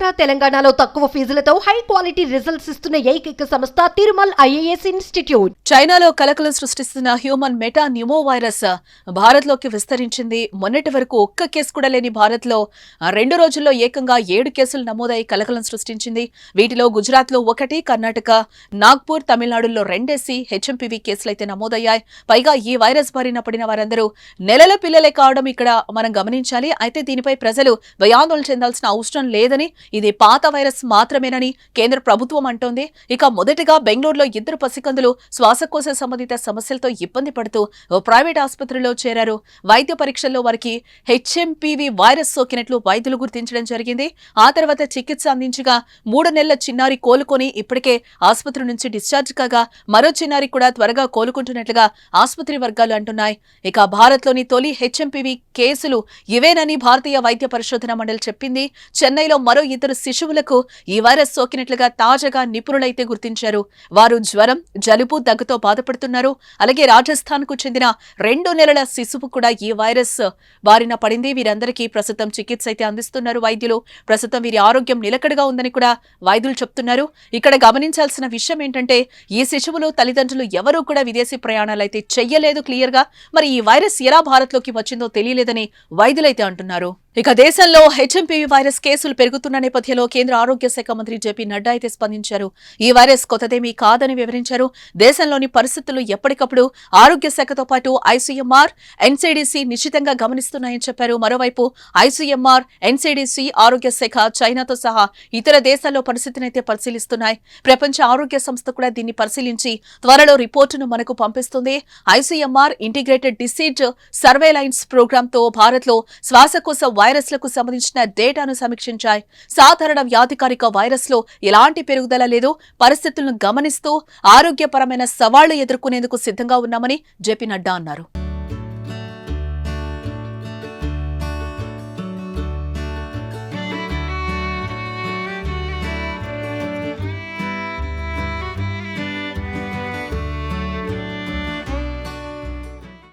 ఆంధ్ర తెలంగాణలో తక్కువ ఫీజులతో high quality results ఇస్తున్న ఏకైక సంస్థ తిరుమల్ ఐఏఎస్ ఇన్స్టిట్యూట్. చైనాలో కలకలం సృష్టిస్తున్న హ్యూమన్ మెటా న్యూమో వైరస్ భారత్లోకి విస్తరించింది. మొన్నటి వరకు ఒక్క కేసు కూడా లేని భారత్లో రెండు రోజుల్లో ఏకంగా ఏడు కేసులు నమోదై కలకలం సృష్టించింది. వీటిలో గుజరాత్లో ఒకటి కర్ణాటక నాగ్పూర్ తమిళనాడులో రెండేసి హెచ్ఎంపీవీ కేసులైతే నమోదయ్యాయి. పైగా ఈ వైరస్ బారిన పడిన వారందరూ నెలల పిల్లలే కావడం ఇక్కడ మనం గమనించాలి. అయితే దీనిపై ప్రజలు భయాందోళన చెందాల్సిన అవసరం లేదని ఇది పాత వైరస్ మాత్రమేనని కేంద్ర ప్రభుత్వం అంటోంది. ఇక మొదటిగా బెంగళూరులో ఇద్దరు పసికందులు శ్వాసకోశ సంబంధిత సమస్యలతో ఇబ్బంది పడుతూ ఓ ప్రైవేట్ ఆసుపత్రిలో చేరారు. వైద్య పరీక్షల్లో వారికి హెచ్ఎంపీవీ వైరస్ సోకినట్లు వైద్యులు గుర్తించడం జరిగింది. ఆ తర్వాత చికిత్స అందించగా మూడు నెలల చిన్నారి కోలుకొని ఇప్పటికే ఆసుపత్రి నుంచి డిశ్చార్జ్ కాగా మరో చిన్నారి కూడా త్వరగా కోలుకుంటున్నట్లుగా ఆసుపత్రి వర్గాలు అంటున్నాయి. ఇక భారత్లోని తొలి హెచ్ఎంపీవీ కేసులు ఇవేనని భారతీయ వైద్య పరిశోధన మండలి చెప్పింది. చెన్నైలో మరో ఇద్దరు శిశువులకు ఈ వైరస్ సోకినట్లుగా తాజాగా నిపుణులైతే గుర్తించారు. వారు జ్వరం జలుబు దగ్గుతో బాధపడుతున్నారు. అలాగే రాజస్థాన్కు చెందిన రెండు నెలల శిశువు కూడా ఈ వైరస్ బారిన పడింది. వీరందరికీ ప్రస్తుతం చికిత్స అయితే అందిస్తున్నారు వైద్యులు. ప్రస్తుతం వీరి ఆరోగ్యం నిలకడగా ఉందని కూడా వైద్యులు చెప్తున్నారు. ఇక్కడ గమనించాల్సిన విషయం ఏంటంటే ఈ శిశువులు తల్లిదండ్రులు ఎవరూ కూడా విదేశీ ప్రయాణాలు అయితే చెయ్యలేదు క్లియర్గా మరి ఈ వైరస్ ఎలా భారత్లోకి వచ్చిందో తెలియలేదని వైద్యులైతే అంటున్నారు. ఇక దేశంలో హెచ్ఎంపీవీ వైరస్ కేసులు పెరుగుతున్న నేపథ్యంలో కేంద్ర ఆరోగ్య శాఖ మంత్రి జేపీ నడ్డా అయితే స్పందించారు. ఈ వైరస్ కొత్తదేమీ కాదని వివరించారు. దేశంలోని పరిస్థితులు ఎప్పటికప్పుడు ఆరోగ్య శాఖతో పాటు ఐసీఎంఆర్ ఎన్సీడీసీ నిశ్చితంగా గమనిస్తున్నాయని చెప్పారు. మరోవైపు ఐసీఎంఆర్ ఎన్సీడీసీ ఆరోగ్య శాఖ చైనాతో సహా ఇతర దేశాల్లో పరిస్థితిని అయితే పరిశీలిస్తున్నాయి. ప్రపంచ ఆరోగ్య సంస్థ కూడా దీన్ని పరిశీలించి త్వరలో రిపోర్టును మనకు పంపిస్తుంది. ఐసీఎంఆర్ ఇంటిగ్రేటెడ్ డిసీజ్ సర్వేలైన్స్ ప్రోగ్రామ్తో భారత్లో శ్వాసకోశ వైరస్లకు సంబంధించిన డేటాను సమీక్షించాయి. సాధారణ వ్యాధికారిక వైరస్లో ఎలాంటి పెరుగుదల లేదు. పరిస్థితులను గమనిస్తూ ఆరోగ్యపరమైన సవాళ్ళు ఎదుర్కొనేందుకు సిద్ధంగా ఉన్నామని జేపీ నడ్డా అన్నారు.